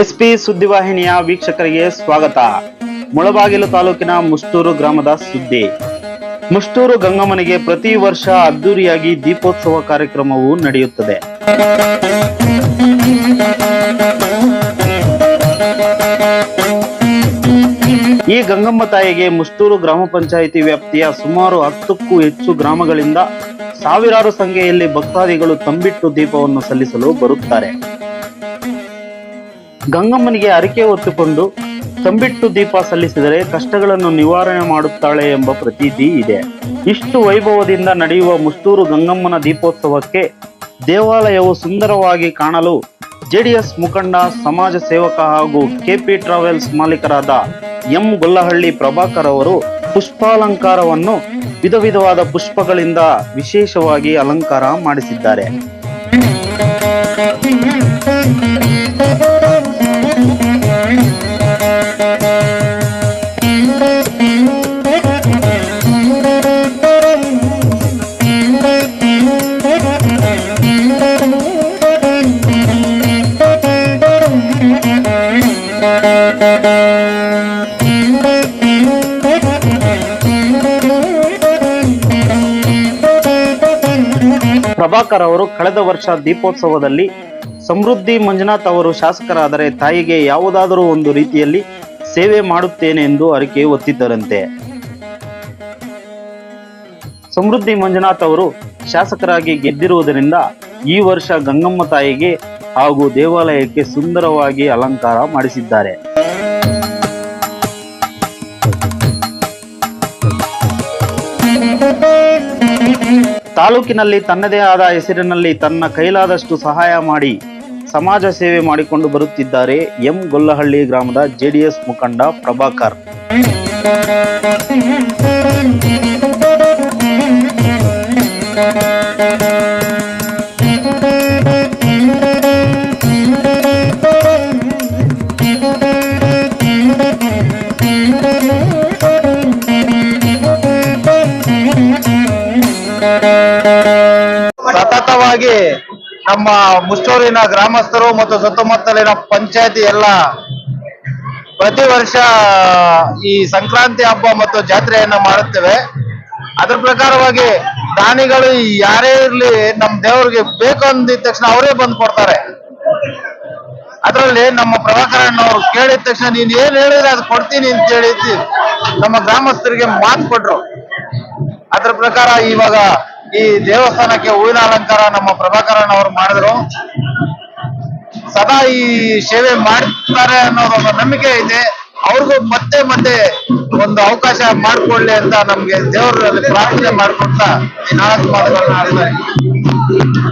SP ಸುದ್ದಿವಾಹಿನಿಯ ವೀಕ್ಷಕರಿಗೆ ಸ್ವಾಗತ. ಮುಳಬಾಗಿಲು ತಾಲೂಕಿನ ಮುಷ್ಟೂರು ಗ್ರಾಮದ ಸುದ್ದಿ. ಮುಷ್ಟೂರು ಗಂಗಮ್ಮನಿಗೆ ಪ್ರತಿ ವರ್ಷ ಅದ್ದೂರಿಯಾಗಿ ದೀಪೋತ್ಸವ ಕಾರ್ಯಕ್ರಮವು ನಡೆಯುತ್ತದೆ. ಈ ಗಂಗಮ್ಮ ತಾಯಿಗೆ ಮುಷ್ಟೂರು ಗ್ರಾಮ ಪಂಚಾಯಿತಿ ವ್ಯಾಪ್ತಿಯ ಸುಮಾರು ಹತ್ತಕ್ಕೂ ಹೆಚ್ಚು ಗ್ರಾಮಗಳಿಂದ ಸಾವಿರಾರು ಸಂಖ್ಯೆಯಲ್ಲಿ ಭಕ್ತಾದಿಗಳು ತಂಬಿಟ್ಟು ದೀಪವನ್ನು ಸಲ್ಲಿಸಲು ಬರುತ್ತಾರೆ. ಗಂಗಮ್ಮನಿಗೆ ಅರಿಕೆ ಹೊತ್ತುಕೊಂಡು ತಂಬಿಟ್ಟು ದೀಪ ಸಲ್ಲಿಸಿದರೆ ಕಷ್ಟಗಳನ್ನು ನಿವಾರಣೆ ಮಾಡುತ್ತಾಳೆ ಎಂಬ ಪ್ರತೀತಿ ಇದೆ. ಇಷ್ಟು ವೈಭವದಿಂದ ನಡೆಯುವ ಮುಸ್ತೂರು ಗಂಗಮ್ಮನ ದೀಪೋತ್ಸವಕ್ಕೆ ದೇವಾಲಯವು ಸುಂದರವಾಗಿ ಕಾಣಲು ಜೆಡಿಎಸ್ ಮುಖಂಡ, ಸಮಾಜ ಸೇವಕ ಹಾಗೂ ಕೆಪಿ ಟ್ರಾವೆಲ್ಸ್ ಮಾಲೀಕರಾದ ಎಂ ಗೊಲ್ಲಹಳ್ಳಿ ಪ್ರಭಾಕರ್ ಅವರು ಪುಷ್ಪಾಲಂಕಾರವನ್ನು ವಿಧ ವಿಧವಾದ ಪುಷ್ಪಗಳಿಂದ ವಿಶೇಷವಾಗಿ ಅಲಂಕಾರ ಮಾಡಿಸಿದ್ದಾರೆ. ಪ್ರಭಾಕರ್ ಅವರು ಕಳೆದ ವರ್ಷ ದೀಪೋತ್ಸವದಲ್ಲಿ ಸಮೃದ್ಧಿ ಮಂಜುನಾಥ್ ಅವರು ಶಾಸಕರಾದರೆ ತಾಯಿಗೆ ಯಾವುದಾದರೂ ಒಂದು ರೀತಿಯಲ್ಲಿ ಸೇವೆ ಮಾಡುತ್ತೇನೆ ಎಂದು ಅರಿಕೆ ಒತ್ತಿದ್ದರಂತೆ. ಸಮೃದ್ಧಿ ಮಂಜುನಾಥ್ ಅವರು ಶಾಸಕರಾಗಿ ಗೆದ್ದಿರುವುದರಿಂದ ಈ ವರ್ಷ ಗಂಗಮ್ಮ ತಾಯಿಗೆ ಹಾಗೂ ದೇವಾಲಯಕ್ಕೆ ಸುಂದರವಾಗಿ ಅಲಂಕಾರ ಮಾಡಿಸಿದ್ದಾರೆ. ತಾಲೂಕಿನಲ್ಲಿ ತನ್ನದೇ ಆದ ಹೆಸರಿನಲ್ಲಿ ತನ್ನ ಕೈಲಾದಷ್ಟು ಸಹಾಯ ಮಾಡಿ ಸಮಾಜ ಸೇವೆ ಮಾಡಿಕೊಂಡು ಬರುತ್ತಿದ್ದಾರೆ ಎಂ ಗೊಲ್ಲಹಳ್ಳಿ ಗ್ರಾಮದ ಜೆಡಿಎಸ್ ಮುಖಂಡ ಪ್ರಭಾಕರ್. ಸತತವಾಗಿ ನಮ್ಮ ಮುಷ್ಟೂರಿನ ಗ್ರಾಮಸ್ಥರು ಮತ್ತು ಸುತ್ತಮುತ್ತಲಿನ ಪಂಚಾಯತಿ ಎಲ್ಲ ಪ್ರತಿ ವರ್ಷ ಈ ಸಂಕ್ರಾಂತಿ ಹಬ್ಬ ಮತ್ತು ಜಾತ್ರೆಯನ್ನ ಮಾಡುತ್ತೇವೆ. ಅದ್ರ ಪ್ರಕಾರವಾಗಿ ದಾನಿಗಳು ಯಾರೇ ಇರ್ಲಿ ನಮ್ ದೇವರಿಗೆ ಬೇಕು ಅಂದಿದ ತಕ್ಷಣ ಅವರೇ ಬಂದು ಕೊಡ್ತಾರೆ. ಅದರಲ್ಲಿ ನಮ್ಮ ಪ್ರಭಾಕರಣ್ಣವ್ರು ಕೇಳಿದ ತಕ್ಷಣ ನೀನ್ ಏನ್ ಹೇಳಿದ್ರೆ ಅದು ಕೊಡ್ತೀನಿ ಅಂತ ಹೇಳಿ ನಮ್ಮ ಗ್ರಾಮಸ್ಥರಿಗೆ ಮಾತು ಕೊಟ್ರು. ಅದ್ರ ಪ್ರಕಾರ ಇವಾಗ ಈ ದೇವಸ್ಥಾನಕ್ಕೆ ಹೂವಿನ ಅಲಂಕಾರ ನಮ್ಮ ಪ್ರಭಾಕರನ್ ಅವರು ಮಾಡಿದ್ರು ಸದಾ ಈ ಸೇವೆ ಮಾಡ್ತಾರೆ ಅನ್ನೋದು ಒಂದು ನಂಬಿಕೆ ಐತೆ ಅವ್ರಿಗೂ ಮತ್ತೆ ಮತ್ತೆ ಒಂದು ಅವಕಾಶ ಮಾಡ್ಕೊಳ್ಳಿ ಅಂತ ನಮ್ಗೆ ದೇವರಲ್ಲಿ ಪ್ರಾರ್ಥನೆ ಮಾಡ್ಕೊಡ್ತಾ ಈ ನಾಲ್ಕು ಮಾತುಗಳನ್ನ ಆಡ್ತಾ ಇದ್ದೀನಿ.